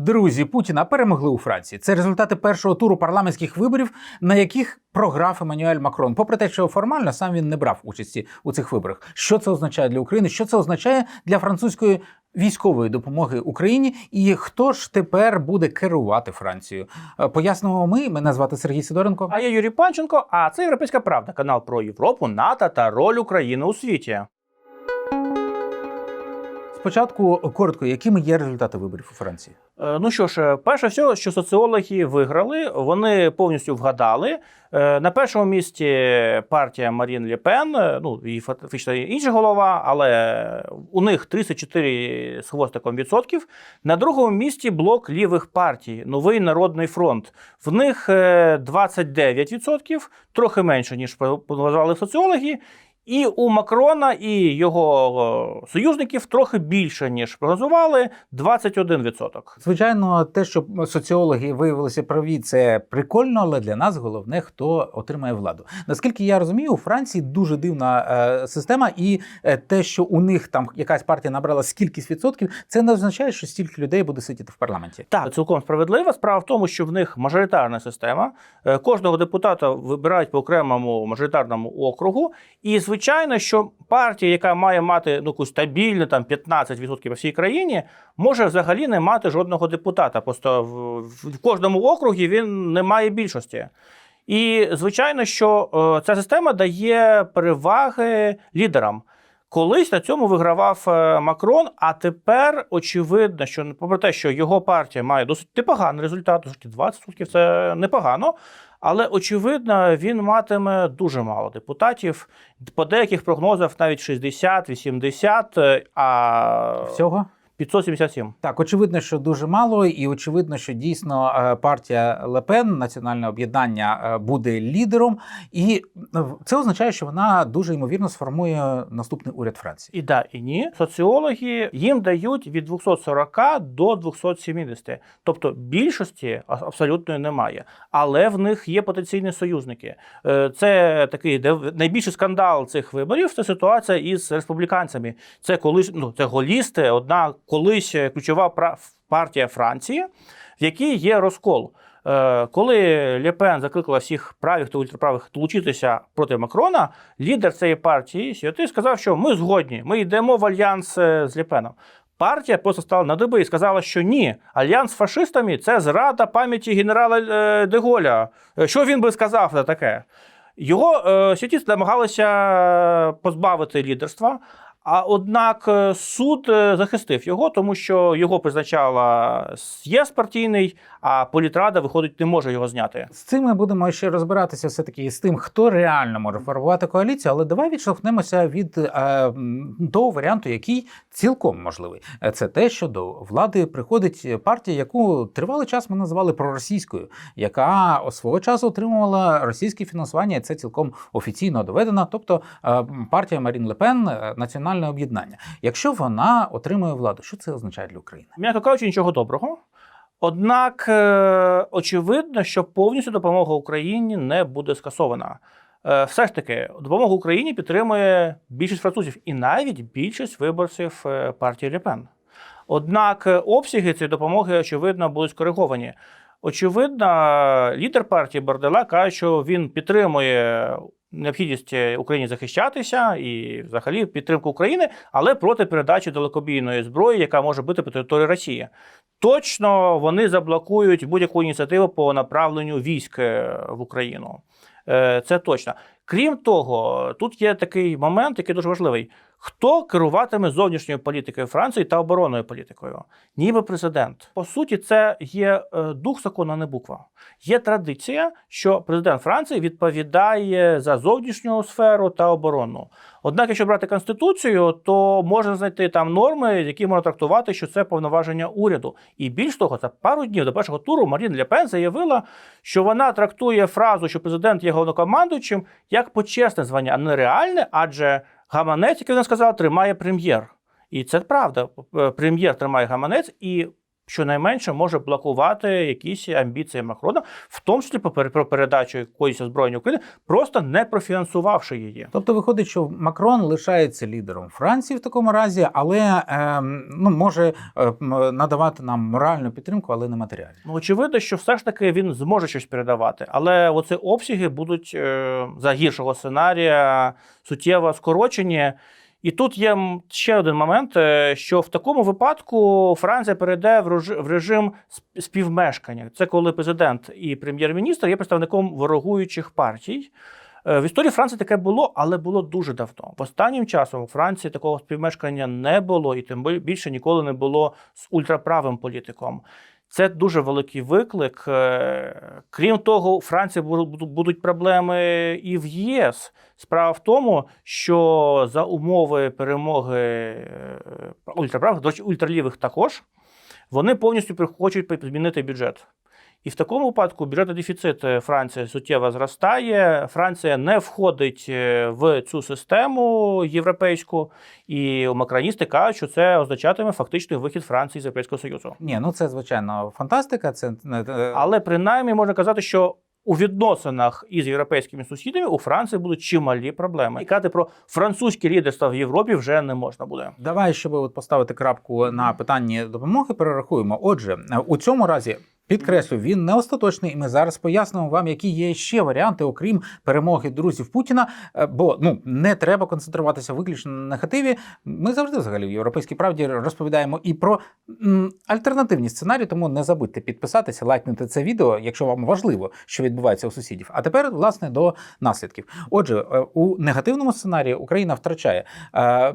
Друзі Путіна перемогли у Франції. Це результати першого туру парламентських виборів, на яких програв Еммануель Макрон. Попри те, що формально сам він не брав участі у цих виборах. Що це означає для України? Що це означає для французької військової допомоги Україні? І хто ж тепер буде керувати Францією? Е, Пояснимо ми. Мене звати Сергій Сидоренко. А я Юрій Панченко, а це Європейська Правда, канал про Європу, НАТО та роль України у світі. Спочатку коротко, якими є результати виборів у Франції? Е, Ну що ж, перше всього, що соціологи виграли, вони повністю вгадали. Е, На першому місці партія Марін Лепен, е, ну її фактично інша голова, але у них 34 з хвостиком відсотків. На другому місці блок лівих партій, новий народний фронт. В них е, 29 відсотків, трохи менше ніж вважали соціологи. І у Макрона і його е, союзників трохи більше ніж прогнозували 21%. Звичайно, те, що соціологи виявилися праві, це прикольно, але для нас головне, хто отримає владу. Наскільки я розумію, у Франції дуже дивна е, система, і е, те, що у них там якась партія набрала скількись відсотків, це не означає, що стільки людей буде сидіти в парламенті. Так, цілком справедливо. Справа в тому, що в них мажоритарна система. Кожного депутата вибирають по окремому мажоритарному округу. І звичайно, що партія, яка має мати ну, стабільну там 15% по всій країні, може взагалі не мати жодного депутата. Просто в, в кожному округі він не має більшості. І звичайно, що е, ця система дає переваги лідерам. Колись на цьому вигравав е, Макрон, а тепер очевидно, що попри те, що його партія має досить непоганий результат, 20% це непогано. Але очевидно, він матиме дуже мало депутатів. По деяких прогнозах навіть 60, 80, е, а Всього 577. так, очевидно, що дуже мало, і очевидно, що дійсно е, партія Лепен, національне об'єднання, е, буде лідером, і е, це означає, що вона дуже ймовірно сформує наступний уряд Франції. І да, і ні. Соціологи їм дають від 240 до 270. Тобто більшості а- абсолютної немає. Але в них є потенційні союзники. Це такий найбільший скандал цих виборів. Це ситуація із республіканцями. Це колись ну це голісти, одна колись ключова партія Франції, в якій є розкол. Е, Коли Ле Пен закликала всіх правих та ультраправих долучитися проти Макрона, лідер цієї партії Сіоти сказав, що ми згодні, ми йдемо в альянс е, з Лепеном. Партія просто стала на диби і сказала, що ні, альянс з фашистами це зрада пам'яті генерала е, Деголя. Е, Що він би сказав на таке? Його е, Сіоті намагалися позбавити лідерства. А однак е, суд е, захистив його, тому що його призначала ЄС партійний, а політрада, виходить, не може його зняти. З цим ми будемо ще розбиратися все таки з тим, хто реально може формувати коаліцію. Але давай відштовхнемося від е, того варіанту, який цілком можливий. Е, Це те, що до влади приходить партія, яку тривалий час ми називали проросійською, яка свого часу отримувала російське фінансування. Це цілком офіційно доведено. Тобто е, партія Марін Лепен, е, національне об'єднання. Якщо вона отримує владу, що це означає для України? М'яко кажучи, нічого доброго. Однак е, очевидно, що повністю допомога Україні не буде скасована. Е, Все ж таки, допомогу Україні підтримує більшість французів і навіть більшість виборців е, партії Лепен. Однак обсяги цієї допомоги, очевидно, будуть скориговані. Очевидно, лідер партії Бордела каже, що він підтримує необхідність Україні захищатися і взагалі підтримку України, але проти передачі далекобійної зброї, яка може бути по території Росії. Точно вони заблокують будь-яку ініціативу по направленню військ е, в Україну. Е, Це точно. Крім того, тут є такий момент, який дуже важливий. Хто керуватиме зовнішньою політикою Франції та оборонною політикою? Ніби президент. По суті, це є е, дух закону, а не буква. Є традиція, що президент Франції відповідає за зовнішню сферу та оборонну. Однак, якщо брати конституцію, то можна знайти там норми, які можна трактувати, що це повноваження уряду. І більш того, за пару днів до першого туру Марін Ле Пен заявила, що вона трактує фразу, що президент є головнокомандуючим, як почесне звання, а не реальне, адже гаманець, який вона сказала, тримає прем'єр. І це правда. Е, Прем'єр тримає гаманець, і щонайменше може блокувати якісь амбіції Макрона, в тому числі про передачу якоїсь озброєння України, просто не профінансувавши її. Тобто виходить, що Макрон лишається лідером Франції в такому разі, але ем, ну може е, надавати нам моральну підтримку, але не матеріальну. Ну, очевидно, що все ж таки він зможе щось передавати, але оці обсяги будуть е, за гіршого сценарія суттєво скорочені. І тут є ще один момент, е, що в такому випадку Франція перейде в режим, співмешкання. Це коли президент і прем'єр-міністр є представником ворогуючих партій. Е, В історії Франції таке було, але було дуже давно. В Останнім часом у Франції такого співмешкання не було, і тим більше ніколи не було з ультраправим політиком. Це дуже великий виклик. Е, Крім того, у Франції бу- бу- будуть проблеми і в ЄС. Справа в тому, що за умови перемоги е, ультраправих, до речі, ультралівих також, вони повністю хочуть змінити бюджет. І в такому випадку бюджетний дефіцит е, Франції суттєво зростає. Франція не входить е, в цю систему європейську, і макроністи кажуть, що це означатиме фактичний вихід Франції з Європейського Союзу. Ні, ну це звичайно фантастика. Це е, Але принаймні можна казати, що у відносинах із європейськими сусідами у Франції будуть чималі проблеми. І казати про французьке лідерство в Європі вже не можна буде. Давай, щоб от поставити крапку на питанні допомоги, перерахуємо. Отже, у цьому разі. Підкреслю, він не остаточний, і ми зараз пояснимо вам, які є ще варіанти, окрім перемоги друзів Путіна. Е, Бо ну не треба концентруватися виключно на негативі. Ми завжди взагалі в європейській правді розповідаємо і про м, альтернативні сценарії. Тому не забудьте підписатися, лайкнути це відео, якщо вам важливо, що відбувається у сусідів. А тепер, власне, до наслідків. Отже, е, у негативному сценарії Україна втрачає е,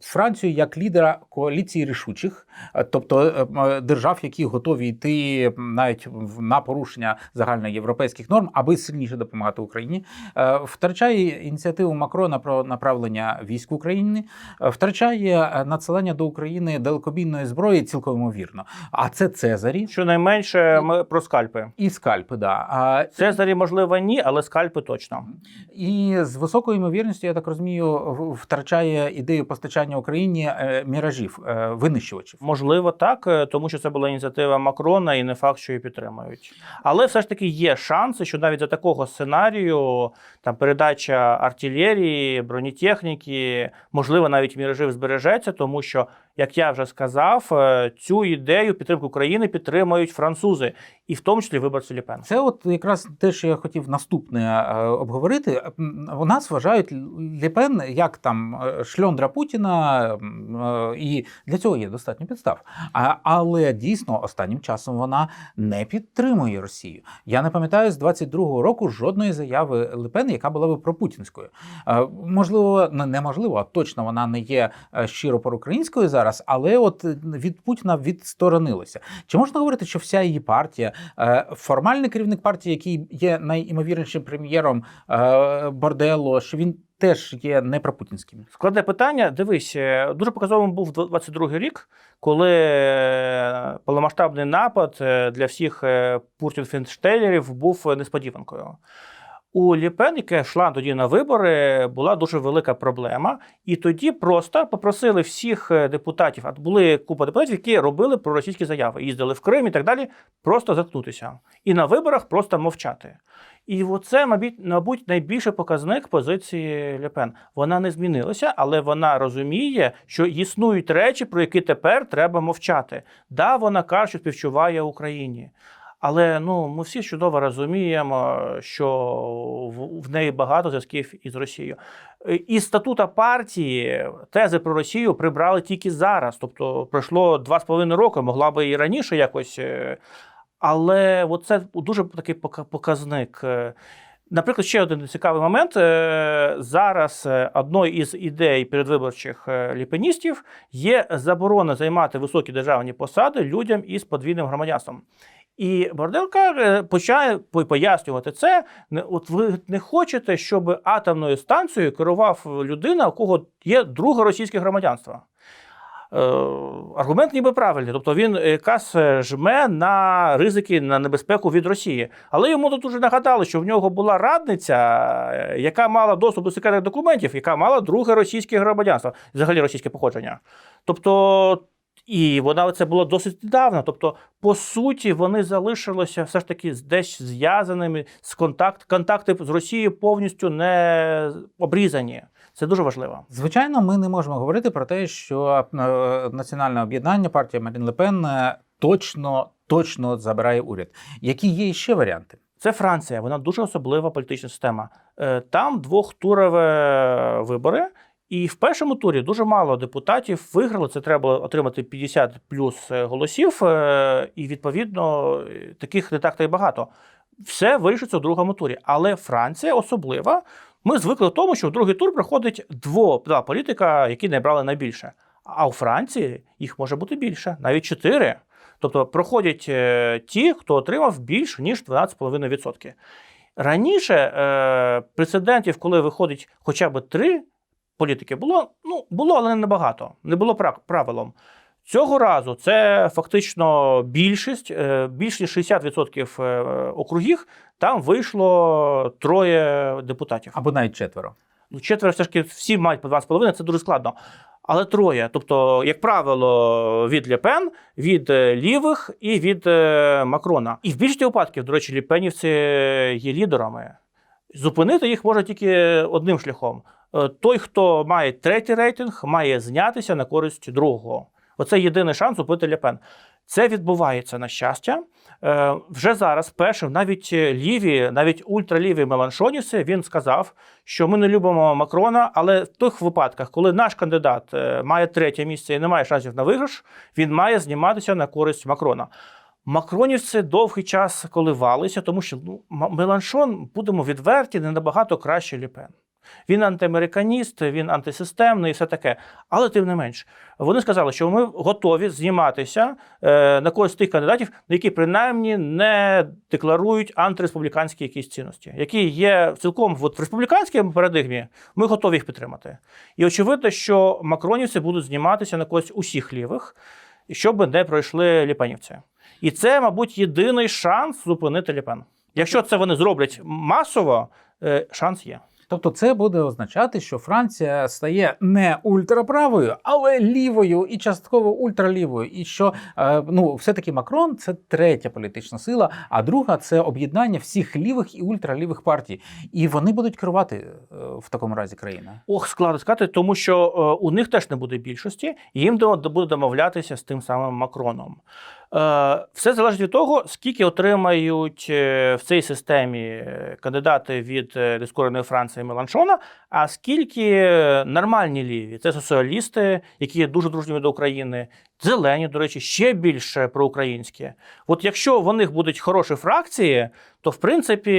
Францію як лідера коаліції рішучих, тобто держав, які готові йти навіть на порушення загальноєвропейських норм, аби сильніше допомагати Україні. Е, Втрачає ініціативу Макрона про направлення військ в Україні, е, втрачає е, надсилання до України далекобійної зброї цілком ймовірно. А це Цезарі Щонайменше ми про скальпи. і скальпи. Да. А Цезарі, можливо, ні, але скальпи точно. І з високою ймовірністю, я так розумію, втрачає ідею постачання Україні міражів, винищувачів. Можливо, так, тому що це була ініціатива Макрона, і не факт, що її підтримують. Але все ж таки є шанси, що навіть за такого сценарію там передача артилерії, бронетехніки, можливо, навіть міражів збережеться, тому що, як я вже сказав, е, цю ідею підтримки України підтримують французи, і в тому числі виборці Ліпен. Це от якраз те, що я хотів наступне е, обговорити. У нас вважають Ліпен як там е, шльондра Путіна, і для цього є достатньо підстав. Але дійсно останнім часом вона не підтримує Росію. Я не пам'ятаю з 22-го року жодної заяви Лепен, яка була би пропутінською. Можливо, не- неможливо, а точно вона не є щиро проукраїнською зараз, але от е, від Путіна відсторонилася. Чи можна говорити, що вся її партія, е, формальний керівник партії, який є найімовірнішим прем'єром е, Бордело, що він теж є не пропутінським? Складне питання. Дивись, дуже показовим був 22 рік, коли повномасштабний напад для всіх путін-фінштейлерів був несподіванкою. У Ліпен, яка йшла тоді на вибори, була дуже велика проблема. І тоді просто попросили всіх е, депутатів, а були купа депутатів, які робили проросійські заяви, їздили в Крим і так далі, просто заткнутися. І на виборах просто мовчати. І оце, мабуть, мабуть, найбільший показник позиції Лепен. Вона не змінилася, але вона розуміє, що існують речі, про які тепер треба мовчати. Да, вона каже, що співчуває Україні. Але ну ми всі чудово розуміємо, що в, неї багато зв'язків із Росією. Е, Із статута партії тези про Росію прибрали тільки зараз. Тобто пройшло два з половиною роки, могла би і раніше якось. е, Але от це дуже такий показник. Е, Наприклад, ще один цікавий момент. Зараз одною із ідей передвиборчих ліпеністів є заборона займати високі державні посади людям із подвійним громадянством. І Борделка почає пояснювати це. От ви не хочете, щоб атомною станцією керував людина, у кого є друге російське громадянство. Е, Аргумент ніби правильний, тобто він якраз жме на ризики, на небезпеку від Росії. Але йому тут уже нагадали, що в нього була радниця, яка мала доступ до секретних документів, яка мала друге російське громадянство, взагалі російське походження. Тобто І вона це було досить недавно. Тобто, по суті, вони залишилися все ж таки десь зв'язаними з контакт. Контакти з Росією повністю не обрізані. Це дуже важливо. Звичайно, ми не можемо говорити про те, що е, національне об'єднання партія Марін Лепен е, точно точно забирає уряд. Які є ще варіанти? Це Франція, вона дуже особлива політична система. Е, Там двохтурові вибори, і в першому турі дуже мало депутатів виграли. Це треба отримати 50 плюс е, голосів, е, і відповідно е, таких не так та й багато. Все вирішиться у другому турі. Але Франція особлива. Ми звикли до тому, що в другий тур приходить дво два політика, які набрали найбільше. А у Франції їх може бути більше, навіть чотири. Тобто проходять ті, хто отримав більше ніж 12,5%. Раніше е, прецедентів, коли виходить хоча б три політики, було, ну, було, але не набагато. Не було пра- правилом. Цього разу це фактично більшість, е, більш ніж 60% е, округів, там вийшло троє депутатів. Або навіть четверо. Ну, четверо все ж таки всі мають по 2,5, це дуже складно. Але троє. Тобто, як правило, від Лепен, від е, лівих і від Макрона. І в більшості випадків, до речі, ліпенівці є лідерами. Зупинити їх можна тільки одним шляхом. Е, Той, хто має третій рейтинг, має знятися на користь другого. Оце єдиний шанс зупинити Лепен. Це відбувається на щастя. Е, Вже зараз першим, навіть ліві, навіть ультраліві Меланшонівці, він сказав, що ми не любимо Макрона, але в тих випадках, коли наш кандидат е, має третє місце і не має шансів на виграш, він має зніматися на користь Макрона. Макронівці довгий час коливалися, тому що ну, Меланшон, будемо відверті, не набагато краще Ліпен. Він антиамериканіст, він антисистемний і все таке. Але тим не менш, вони сказали, що ми готові зніматися е, на когось з тих кандидатів, які принаймні не декларують антиреспубліканські якісь цінності, які є цілком в республіканській парадигмі. Ми готові їх підтримати. І очевидно, що макронівці будуть зніматися на когось усіх лівих, щоб не пройшли ліпенівці. І це, мабуть, єдиний шанс зупинити Ліпен. Якщо це вони зроблять масово, е, шанс є. Тобто, це буде означати, що Франція стає не ультраправою, але лівою і частково ультралівою. І що е, ну, все-таки Макрон це третя політична сила, а друга це об'єднання всіх лівих і ультралівих партій. І вони будуть керувати е, в такому разі країною. Ох, складно сказати, тому що е, у них теж не буде більшості, і їм буде домовлятися з тим самим Макроном. Е, все залежить від того, скільки отримають е, в цій системі е, кандидати від дискореної Франції Меланшона, а скільки нормальні ліві. Це соціалісти, які є дуже дружніми до України, зелені, до речі, ще більше проукраїнські. От якщо в них будуть хороші фракції, то в принципі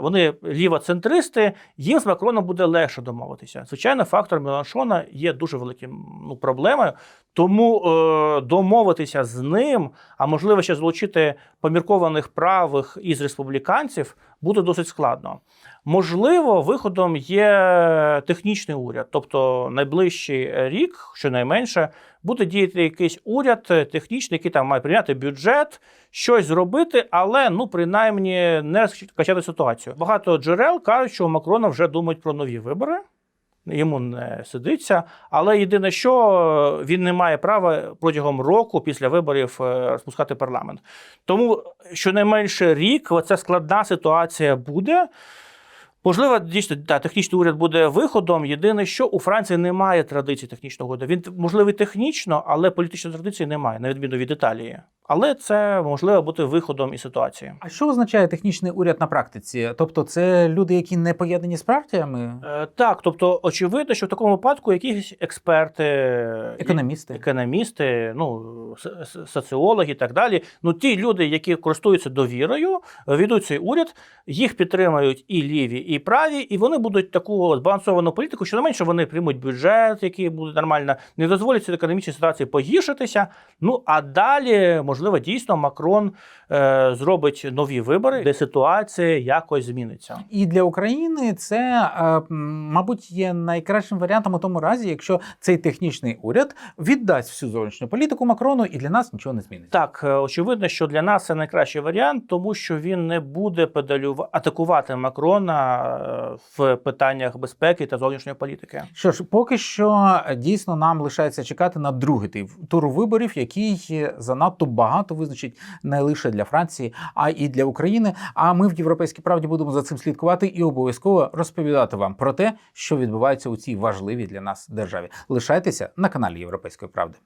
вони лівоцентристи, їм з Макроном буде легше домовитися. Звичайно, фактор Меланшона є дуже великим ну, проблемою. Тому е, домовитися з ним, а можливо ще залучити поміркованих правих із республіканців, буде досить складно. Можливо, виходом є технічний уряд, тобто найближчий рік, щонайменше, буде діяти якийсь уряд технічний, який там має прийняти бюджет, щось зробити, але ну принаймні не качати ситуацію. Багато джерел кажуть, що у Макрона вже думають про нові вибори. Йому не сидиться, але єдине, що е, він не має права протягом року після виборів е, розпускати парламент. Тому щонайменше рік оця складна ситуація буде. Можливо, дійсно да, технічний уряд буде виходом. Єдине, що у Франції немає традиції технічного уряду. Він можливий технічно, але політичної традиції немає, на відміну від Італії. Але це можливо бути виходом із ситуації. А що означає технічний уряд на практиці? Тобто, це люди, які не поєднані з партіями, Е, так, тобто, очевидно, що в такому випадку якісь експерти, економісти. економісти, ну соціологи і так далі. Ну ті люди, які користуються довірою, ведуть цей уряд, їх підтримують і ліві, і праві, і вони будуть таку збалансовану політику, що не менше вони приймуть бюджет, який буде нормально, не дозволять цій економічній ситуації погіршитися. Ну а далі, можливо, можливо, дійсно Макрон е, зробить нові вибори, де ситуація якось зміниться. І для України це, е, мабуть, є найкращим варіантом у тому разі, якщо цей технічний уряд віддасть всю зовнішню політику Макрону, і для нас нічого не зміниться. Так, е, очевидно, що для нас це найкращий варіант, тому що він не буде педалюва... атакувати Макрона е, в питаннях безпеки та зовнішньої політики. Що ж, поки що дійсно нам лишається чекати на другий тур виборів, який занадто багато визначить не лише для Франції, а і для України. А ми в Європейській правді будемо за цим слідкувати і обов'язково розповідати вам про те, що відбувається у цій важливій для нас державі. Лишайтеся на каналі Європейської правди.